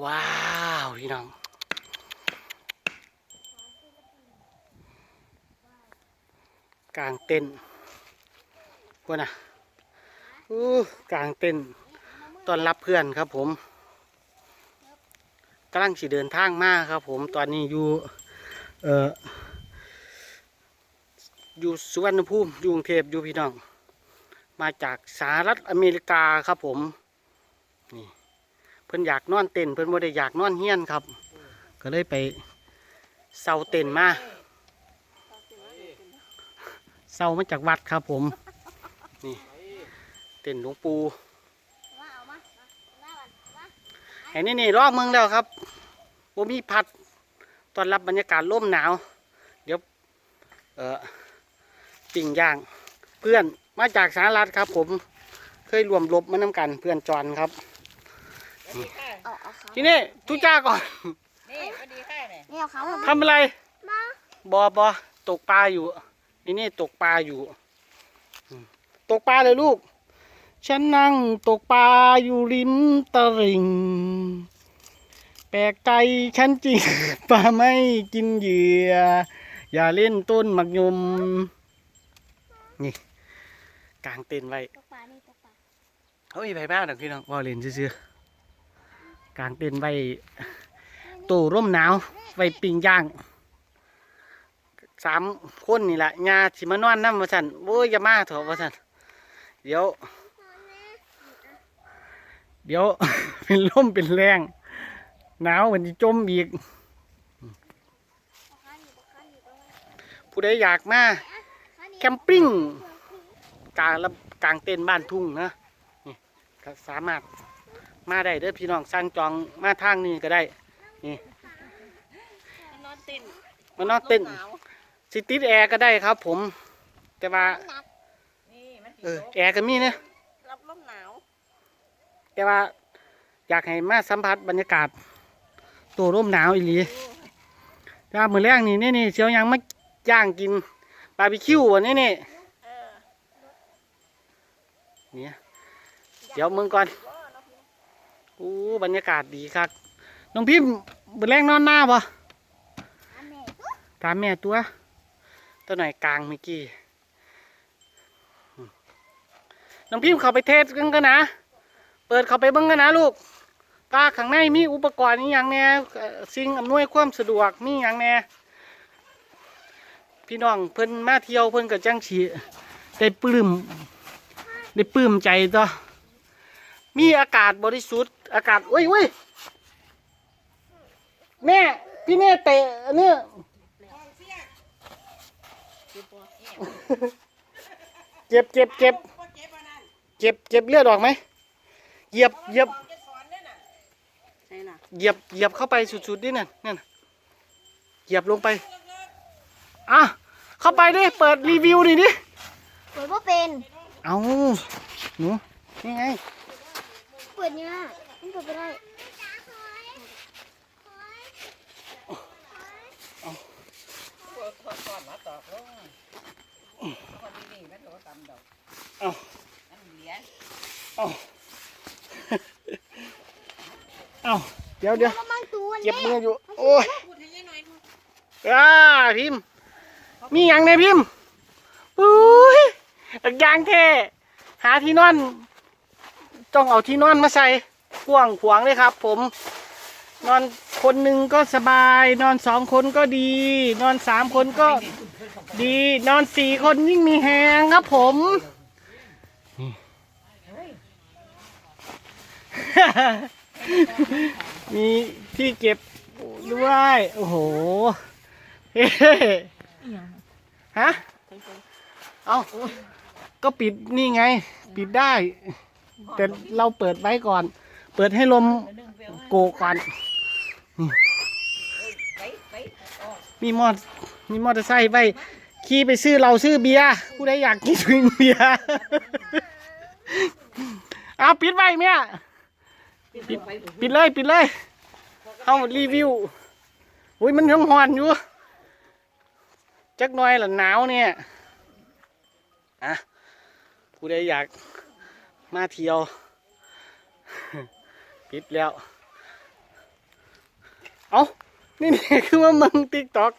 ว้าวพี่น้องกลางเต็นพวกน่ะอู้กลางเต็นตอนรับเพื่อนครับผมกำลังสิเดินทางมาครับผมตอนนี้อยู่เอ่ออยู่สุวรรณภูมิยู่กรุงเทพอยู่พี่น้อง มาจากสหรัฐอเมริกาครับผมนี่ พิ่นอยากนอนเต็นเพิ่นบ่ได้อยากนอนเฮียนครับ ก็เลยไปเซาเต็นมาเศร้ามาจากวัดครับผม นี่ เต็นหลวงปู่เอามามาก่อนมาไอ้นี่นี่รอบเมืองแล้วครับบ่มีพัดตอนรับบรรยากาศร่มหนาว เดี๋ยว เออปิ่งย่าง เพื่อนมาจากสหรัฐครับผม เคยรวมรบมานำกันเพื่อนจอนครับ เอาเอาเขาทีนี้ทุจ้าก่อนนี่พอดีค่ะเนี่ยนี่เอาเขามาทำอะไรมาบอบอตกปลาอยู่นี่นี่ตกปลาอยู่อืมตกปลาเลยลูก ฉันนั่งตกปลาอยู่ริมตลิ่ง แปลกใจฉันจริง ปลาไม่กินเหยื่อ อย่าเล่นต้นหมักยม นี่กลางเต็นท์ไว้ตกปลานี่ตกปลาเขามีไผ่บ้านดอกพี่น้องว่าเล่นซื่อๆ กลางเต็นท์ไว้ตู้ร่มหนาวไว้ปิ้งย่างสามคนนี่แหละญาสิมานอนน้ำมาสันโอ้ยอย่ามาเถอะว่าสันเดี๋ยว เดี๋ยว เป็นลมเป็นแรงหนาวเหมันจะจมอีกตกปลานี่ตกผู้ใดอยากมา แคมปิ้งกลางกลางเต็นท์บ้านทุ่งนะนี่สามารถ มาได้เด้อพี่น้องสร้างจองมาทางนี้ก็ได้นอนตินมานอนเต็นท์หนาวสิติดแอร์ก็ได้ครับ ผม แต่ว่าหนักนี่มันเออแอร์ก็มีนะรับลมหนาวแต่ว่า อยากให้มาสัมผัสบรรยากาศ ตัวร่มหนาวอีหลีถ้ามือแรกนี่นี่นี่เชียวยังมาย่างกินบาร์บีคิววันนี้นี่เออเนี่ยเดี๋ยวมึงก่อน อู้บรรยากาศดีครับน้องพิมพ์มือแรกนอนหน้าปะตามแม่ตัวตัวหน่อยกลางเมื่อกี้น้องพิมพ์เข้าไปเทสกันกันนะ เปิดเข้าไปเบิ้งกันนะลูกว่าข้างในมีอุปกรณ์อหย่างแน่สิ่งอำนวยความสะดวกมีอย่างแน่พี่น้องเพิ่นมาเที่ยวเพิ่นก็จังสีได้ปลื้มได้ปลื้มใจต่อมีอากาศบริสุทธิ์ อากาศอุ้ยอุ้ยแม่พี่เน่เตะอันเนี่ยเจ็บเจ็บเจ็บเจ็บเจ็บเลือดออกไหมเหยียบเหยียบใช่น่ะเหยียบเหยียบเข้าไปสุดๆดินั่นนั่นเหยียบลงไปอะเข้าไปดิเปิดรีวิวดิดิเปิดว่าเป็น เอาหนูนี่ไง เปิดเนี่ย มันเปิดไม่ได้ปวดคอก่อนมาตอกลงคนนี้มันโดนตำดอกเอามันเหลียเอาเอาเดี๋ยวเดี๋ยวก็มั่งตัวเจ็บมืออยู่ โอ้ยพูดให้ยังหน่อยพูดอ่าพิมพ์มีอย่างในพิมพ์ปุ้ยยางเท่หาที่นอน ต้องเอาที่นอนมาใส่ ขวางขวางเลยครับ ผม นอนคนหนึ่งก็สบาย นอนสองคนก็ดี นอนสามคนก็ดี นอนสี่คนยิ่งมีแหงครับผมมีที่เก็บด้วยโอ้โหเฮ้ฮะเอาก็ปิดนี่ไง ปิดได้ แต่เราเปิดไว้ก่อน เปิดให้ลมโกก่อนไปไปออกมีมอดมีมอเตอร์ไซค์ไปขี่ไปซื้อเราซื้อเบียร์ผู้ใดอยากกินเบียร์เอาปิดไว้เมียปิดปปิดเลยปิดเลยเอารีวิวอุ้ยมันยังหอนอยู่จักหน่อยละหนาวเนี่ยอะผู้ใดอยากมาเที่ยว ปิดแล้ว เอ้านี่นี่คือว่ามึงติ๊กต็อก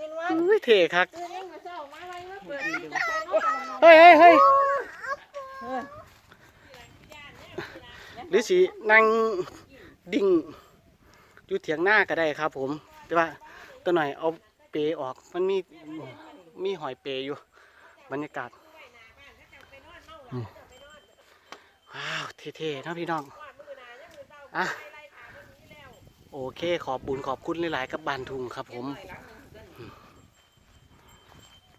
ยินว่าอุ้ยเท่คักคือเล่นมาเศร้ามาอะไรมาเปิดเฮ้ยเฮ้ยเฮ้ยเออหรือสีนั่งดิ่งอยู่เถียงหน้าก็ได้ครับผม แต่ว่าตัวหน่อยเอาเปรออก มันมีมีหอยเปรอยู่ บรรยากาศอืมว้าว เท่ๆนะพี่น้องอะโอเคขอบบุญขอบคุณหลายๆกับบานทุงครับผม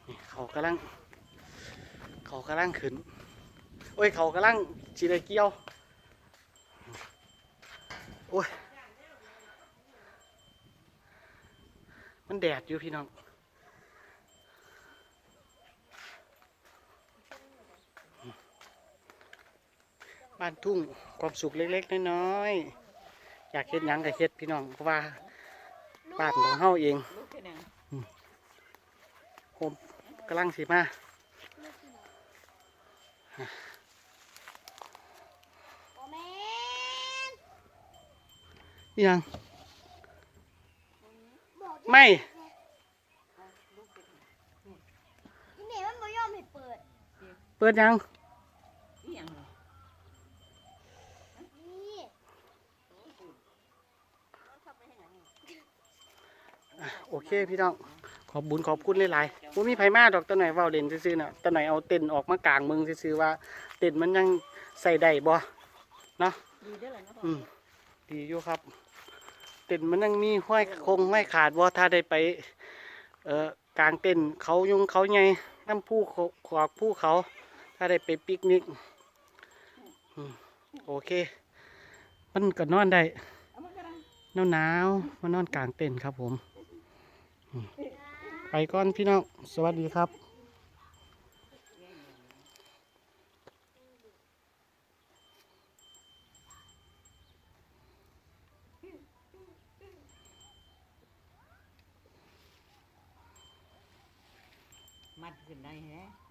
นี่เขากำลัง เขากำลังขึ้น โอ้ยเขากำลังชีไดเกี่ยว โอ้ย มันแดดอยู่พี่น้อง บ้านทุ่งความสุขเล็กๆน้อยๆอยากเฮ็ดหยังก็เฮ็ดพี่น้องเพราะว่าบ้านของเฮาเองลูกแค่นั้นผมกำลังสิมาโอแมนอิหยังบอกไม่ที่นี่มันไม่ยอมให้เปิด เปิดยัง นี่ยัง นี่ อะ โอเคพี่น้องขอบบุญขอบคุณหลายๆว่ามีไผมาดอกตะหน่อยเว้าเล่นซื่อๆน่ะตะหน่อยเอาเต็นท์ออกมากลางเมืองซื่อๆว่า เต็นท์มันยังใส่ได้บ่เนาะดีได้เลยนะพ่ออืมดีอยู่ครับ เต็นท์มันยังมีห้อยคงห้อยขาดว่าถ้าได้ไป เอ่อกลางเต็นท์เขายุงเขาใหญ่น้ำผู้เขาขวากผู้เขา ถ้าได้ไปปิกนิกอืมโอเค มันก็นอนได้เอามันก็ได้ หนาวหนาวๆมานอนกลางเต็นท์ครับผมอืม ไปก่อนพี่น้อง สวัสดีครับมัดขึ้นได้แฮะ